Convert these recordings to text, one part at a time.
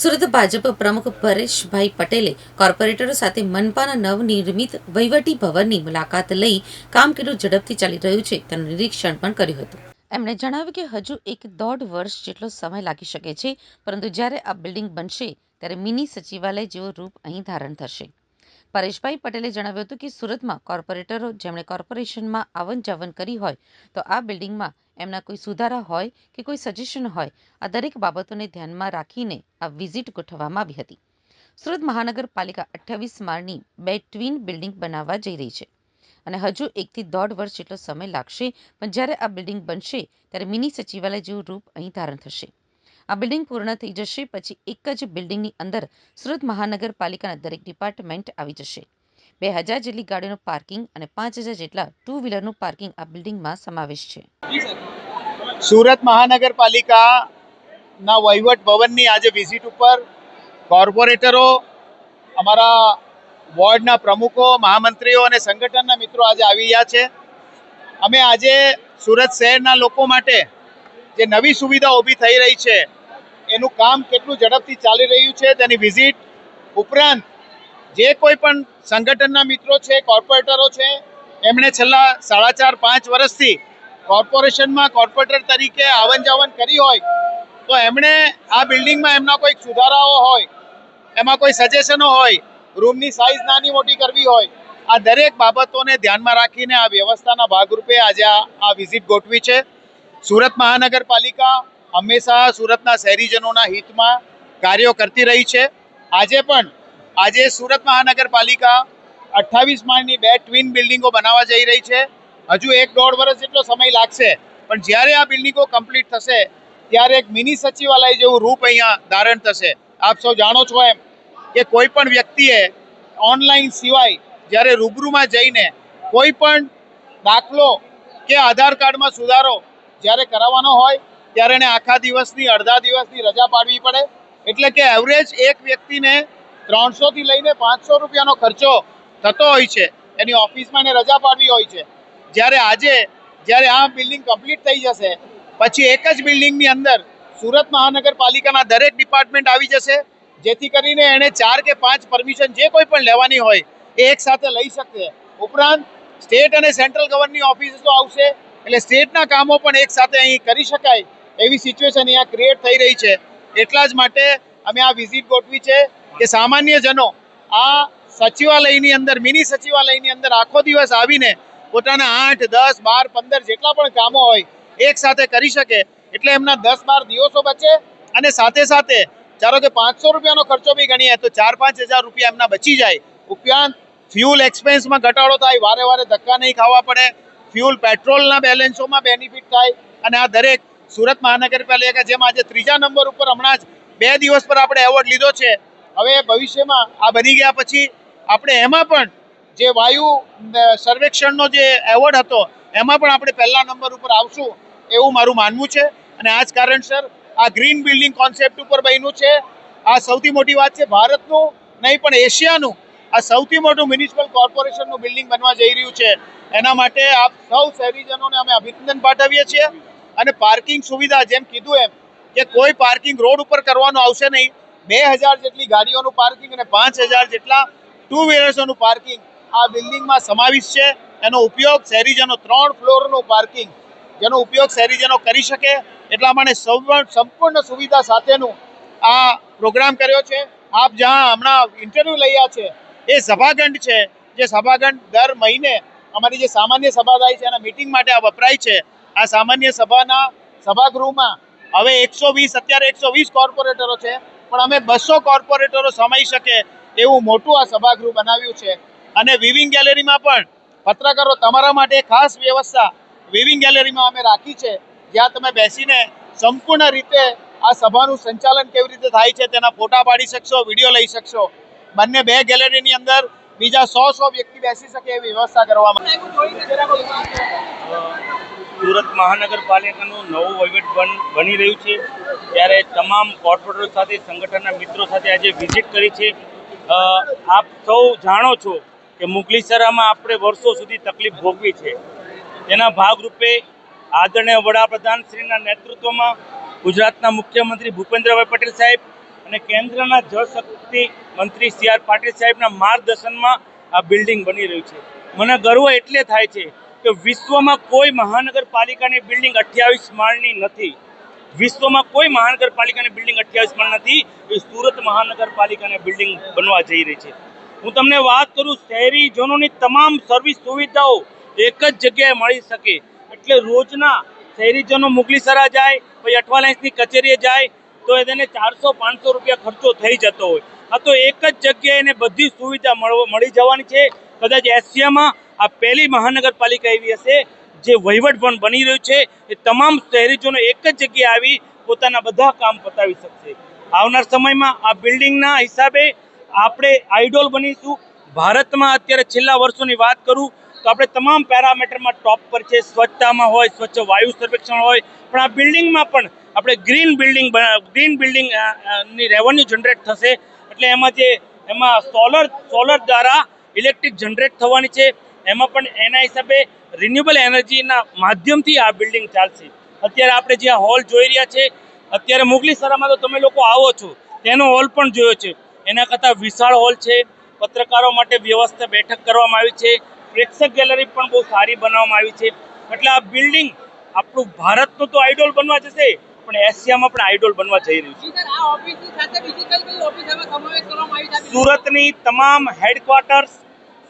સુરત ભાજપ પ્રમુખ પરેશભાઈ પટેલે કોર્પોરેટરો સાથે મનપાના નવનિર્મિત વહીવટી ભવનની મુલાકાત લઈ કામ કેટલું ઝડપથી ચાલી રહ્યું છે તેનું નિરીક્ષણ પણ કર્યું હતું. એમણે જણાવ્યું કે હજુ એક દોઢ વર્ષ જેટલો સમય લાગી શકે છે, પરંતુ જ્યારે આ બિલ્ડિંગ બનશે, ત્યારે મિની સચિવાલય જેવો રૂપ અહીં ધારણ થશે. પરેશભાઈ પટેલે જણાવ્યું હતું કે સુરતમાં કોર્પોરેટરો જેમણે કોર્પોરેશનમાં આવન જાવન કરી હોય, તો આ બિલ્ડિંગમાં એમના કોઈ સુધારા હોય કે કોઈ સજેશન હોય, આ દરેક બાબતોને ધ્યાનમાં રાખીને આ વિઝિટ ગોઠવવામાં આવી હતી. સુરત મહાનગરપાલિકા અઠ્યાવીસ માળની બે ટ્વિન બિલ્ડિંગ બનાવવા જઈ રહી છે અને હજુ એકથી દોઢ વર્ષ જેટલો સમય લાગશે, પણ જ્યારે આ બિલ્ડિંગ બનશે, ત્યારે મિની સચિવાલય જેવું રૂપ અહીં ધારણ થશે. આ બિલ્ડિંગ પૂર્ણ થઈ જશે, પછી એક જ બિલ્ડિંગની અંદર સુરત મહાનગરપાલિકાના દરેક ડિપાર્ટમેન્ટ આવી જશે. બે હજાર જેટલી ગાડીઓનું પાર્કિંગ અને પાંચ હજાર જેટલા ટુ વ્હીલરનું પાર્કિંગ આ બિલ્ડિંગમાં સમાવેશ છે. સુરત મહાનગરપાલિકાના વહીવટ ભવનની આજે વિઝિટ ઉપર કોર્પોરેટરો અમારા વોર્ડના પ્રમુખો, મહામંત્રીઓ અને સંગઠનના મિત્રો આજે આવી રહ્યા છે. અમે આજે સુરત શહેરના લોકો માટે જે નવી સુવિધા ઊભી થઈ રહી છે, એનું કામ કેટલું ઝડપથી ચાલી રહ્યું છે, તેની વિઝિટ ઉપરાંત જે કોઈ પણ સંગઠનના મિત્રો છે, કોર્પોરેટરો છે, એમણે છેલ્લા સાડા ચાર, પાંચ વર્ષથી કોર્પોરેશનમાં કોર્પોરેટર તરીકે આવન જાવન કરી હોય, તો એમણે આ બિલ્ડિંગમાં એમના કોઈ સુધારાઓ હોય, એમાં કોઈ સજેશનો હોય, રૂમની સાઇઝ નાની મોટી કરવી હોય, આ દરેક બાબતોને ધ્યાનમાં રાખીને આ વ્યવસ્થાના ભાગરૂપે આજે આ વિઝિટ ગોઠવી છે. સુરત મહાનગરપાલિકા હંમેશા સુરતના શહેરીજનોના હિતમાં કાર્યો કરતી રહી છે. આજે પણ આજે સુરત મહાનગરપાલિકા અઠ્ઠાવીસ માળની બે ટ્વિન બિલ્ડિંગો બનાવવા જઈ રહી છે. હજુ એક દોઢ વર્ષ જેટલો સમય લાગશે, પણ જ્યારે આ બિલ્ડિંગો કમ્પ્લીટ થશે, ત્યારે એક મિની સચિવાલય જેવું રૂપ અહીંયા ધારણ થશે. આપ સૌ જાણો છો એમ કે કોઈ પણ વ્યક્તિએ ઓનલાઈન સિવાય જ્યારે રૂબરૂમાં જઈને કોઈ પણ દાખલો કે આધાર કાર્ડમાં સુધારો જ્યારે કરાવવાનો હોય, ત્યારે એને આખા દિવસની, અડધા દિવસની રજા પાડવી પડે. એટલે કે એવરેજ એક વ્યક્તિને ત્રણસોથી લઈને પાંચસો રૂપિયાનો ખર્ચો થતો હોય છે. એની ઓફિસમાં એને રજા પાડવી હોય છે. જ્યારે આજે, જ્યારે આ બિલ્ડિંગ કમ્પ્લીટ થઈ જશે, પછી એક જ બિલ્ડિંગની અંદર સુરત મહાનગરપાલિકાના દરેક ડિપાર્ટમેન્ટ આવી જશે, જેથી કરીને એણે ચાર કે પાંચ પરમિશન જે કોઈ પણ લેવાની હોય, એ એક સાથે લઈ શકશે ઉપરાંત, સ્ટેટ અને સેન્ટ્રલ ગવર્નની ઓફિસો આવશે, એટલે સ્ટેટના કામો પણ એક સાથે અહીં કરી શકાય એવી સિચ્યુએશન અહીંયા ક્રિએટ થઈ રહી છે. એટલા જ માટે અમે આ વિઝિટ ગોઠવી છે. કે સામાન્ય જનો આ સચિવાલયની અંદર, મિની સચિવાલયની અંદર આખો દિવસ આવીને પોતાના આઠ, દસ, બાર, પંદર જેટલા પણ કામો હોય, એક સાથે કરી શકે, એટલે એમના દસ, બાર દિવસો બચે અને સાથે સાથે ચાલો કે પાંચસો રૂપિયાનો ખર્ચો બી ગણીએ તો ચાર, પાંચ હજાર રૂપિયા એમના બચી જાય. ઉપરાંત ફ્યુલ એક્સપેન્સમાં ઘટાડો થાય, વારે વારે ધક્કા નહીં ખાવા પડે, ફ્યુલ પેટ્રોલના બેલેન્સોમાં બેનિફિટ થાય અને આ દરેક સુરત મહાનગરપાલિકા, જેમાં આજે ત્રીજા નંબર ઉપર હમણાં જ બે દિવસ પર આપણે એવોર્ડ લીધો છે હવે ભવિષ્યમાં આ બની ગયા પછી આપણે એમાં પણ જે વાયુ સર્વેક્ષણનો જે એવોર્ડ હતો, એમાં પણ આપણે પહેલા નંબર ઉપર આવશું એવું મારું માનવું છે. અને આ જ કારણસર આ ગ્રીન બિલ્ડિંગ કોન્સેપ્ટ ઉપર બન્યું છે. આ સૌથી મોટી વાત છે, ભારતનું નહીં પણ એશિયાનું આ સૌથી મોટું મ્યુનિસિપલ કોર્પોરેશનનું બિલ્ડિંગ બનવા જઈ રહ્યું છે. એના માટે આપ સૌ શહેરીજનોને અમે અભિનંદન પાઠવીએ છીએ. અને પાર્કિંગ સુવિધા, જેમ કીધું એમ, કે કોઈ પાર્કિંગ રોડ ઉપર કરવાનું આવશે નહીં બે હજાર જેટલી ગાડીઓનું પાર્કિંગ અને પાંચ હજાર જેટલા ટુ વ્હીલર્સોનું પાર્કિંગ આ બિલ્ડિંગમાં સમાવિષ્ટ છે. એનો ઉપયોગ શહેરીજનો ત્રણ ફ્લોરનું પાર્કિંગ, જેનો ઉપયોગ શહેરીજનો કરી શકે. એટલા માટે સંપૂર્ણ સુવિધા સાથેનું આ પ્રોગ્રામ કર્યો છે. આપ જ્યાં હમણાં ઇન્ટરવ્યૂ લઈ છે, એ સભાખંડ છે, જે સભાખંડ દર મહિને અમારી જે સામાન્ય સભા થાય છે, એના મિટિંગ માટે આ વપરાય છે. આ સામાન્ય સભાના સભાગૃહમાં હવે એકસો વીસ, અત્યારે એકસો વીસ કોર્પોરેટરો છે. પણ અમે બસો કોર્પોરેટરો સમાઈ શકે એવું મોટું આ સભાગૃહ બનાવ્યું છે. અને વિવિંગ ગેલેરીમાં પણ પત્રકારો તમારા માટે ખાસ વ્યવસ્થા વિવિંગ ગેલેરીમાં અમે રાખી છે. જ્યાં તમે બેસીને સંપૂર્ણ રીતે આ સભાનું સંચાલન કેવી રીતે થાય છે તેના ફોટા પાડી શકશો, વીડિયો લઈ શકશો. બંને બે ગેલેરીની અંદર બીજા સો સો વ્યક્તિ બેસી શકે એવી વ્યવસ્થા કરવામાં સુરત મહાનગરપાલિકાનું નવું વહીવટ બન, બની રહ્યું છે. ત્યારે તમામ કોર્પોરેટરો સાથે, સંગઠનના મિત્રો સાથે આજે વિઝિટ કરી છે. આપ સૌ જાણો છો કે મુગલીસરામાં આપણે વર્ષો સુધી તકલીફ ભોગવી છે. તેના ભાગરૂપે આદરણીય વડાપ્રધાન શ્રીના નેતૃત્વમાં ગુજરાતના મુખ્યમંત્રી ભૂપેન્દ્રભાઈ પટેલ સાહેબ અને કેન્દ્રના જળશક્તિ મંત્રી સી આર પાટીલ સાહેબના માર્ગદર્શનમાં આ બિલ્ડિંગ બની રહ્યું છે. મને ગર્વ એટલે થાય છે કે વિશ્વમાં કોઈ મહાનગરપાલિકાની બિલ્ડિંગ અઠ્યાવીસ માળની નથી. વિશ્વમાં કોઈ મહાનગરપાલિકાની બિલ્ડિંગ અઠ્યાવીસ માળ નથી, એ સુરત મહાનગરપાલિકાની બિલ્ડિંગ બનવા જઈ રહી છે. હું તમને વાત કરું, શહેરીજનોની તમામ સર્વિસ સુવિધાઓ એક જ જગ્યાએ મળી શકે. એટલે રોજના શહેરીજનો મુગલીસરા જાય, પછી અઠવાલાઇન્સની કચેરીએ જાય તો એને ચારસો પાંચસો રૂપિયા ખર્ચો થઈ જતો હોય. આ તો એક જ જગ્યાએ એને બધી સુવિધા મળી જવાની છે. કદાચ એશિયામાં આ પહેલી મહાનગરપાલિકા એવી હશે, જે વહીવટ પણ બની રહ્યું છે. એ તમામ શહેરીજોને એક જ જગ્યાએ આવી પોતાના બધા કામ પતાવી શકશે. આવનાર સમયમાં આ બિલ્ડિંગના હિસાબે આપણે આઈડોલ બનીશું. ભારતમાં અત્યારે છેલ્લા વર્ષોની વાત કરું તો આપણે તમામ પેરામીટરમાં ટોપ પર છે. સ્વચ્છતામાં હોય, સ્વચ્છ વાયુ સર્વેક્ષણ હોય. પણ આ બિલ્ડિંગમાં પણ આપણે ગ્રીન બિલ્ડિંગ ગ્રીન બિલ્ડિંગની રેવન્યુ જનરેટ થશે. એટલે એમાં જે એમાં સોલર સોલર દ્વારા ઇલેક્ટ્રિક જનરેટ થવાની છે. એમાં પણ એના હિસાબે રિન્યુએબલ એનર્જીના માધ્યમથી આ બિલ્ડિંગ ચાલશે. અત્યારે આપણે જે હોલ જોઈ રહ્યા છે, અત્યારે મુગલીસરામાં તો તમે લોકો આવો છો. તેનો હોલ પણ જોયો છે. એના કરતાં વિશાળ હોલ છે. પત્રકારો માટે વ્યવસ્થા બેઠક કરવામાં આવી છે. પ્રેક્ષક ગેલેરી પણ બહુ સારી બનાવવામાં આવી છે. એટલે આ બિલ્ડિંગ આપણું ભારતનું તો આઇડોલ બનવા જશે. પણ એશિયામાં પણ આઇડોલ બનવા જઈ રહ્યું છે. સુરતની તમામ હેડક્વાર્ટર્સ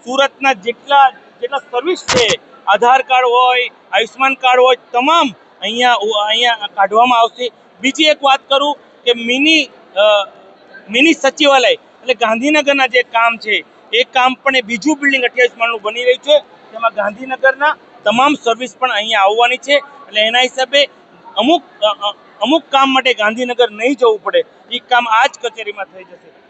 સુરતના જેટલા જેટલા સર્વિસ છે આધાર કાર્ડ હોય આયુષ્યમાન કાર્ડ હોય તમામ અહીંયા અહીંયા કાઢવામાં આવશે. બીજી એક વાત કરું કે મિની મિની સચિવાલય એટલે ગાંધીનગરના જે કામ છે એ કામ પણ એ બીજું બિલ્ડિંગ અઠ્યાવીસ માળનું બની રહ્યું છે. તેમાં ગાંધીનગરના તમામ સર્વિસ પણ અહીંયા આવવાની છે. એટલે એના હિસાબે અમુક અમુક કામ માટે ગાંધીનગર નહીં જવું પડે. એ કામ આ જ કચેરીમાં થઈ જશે.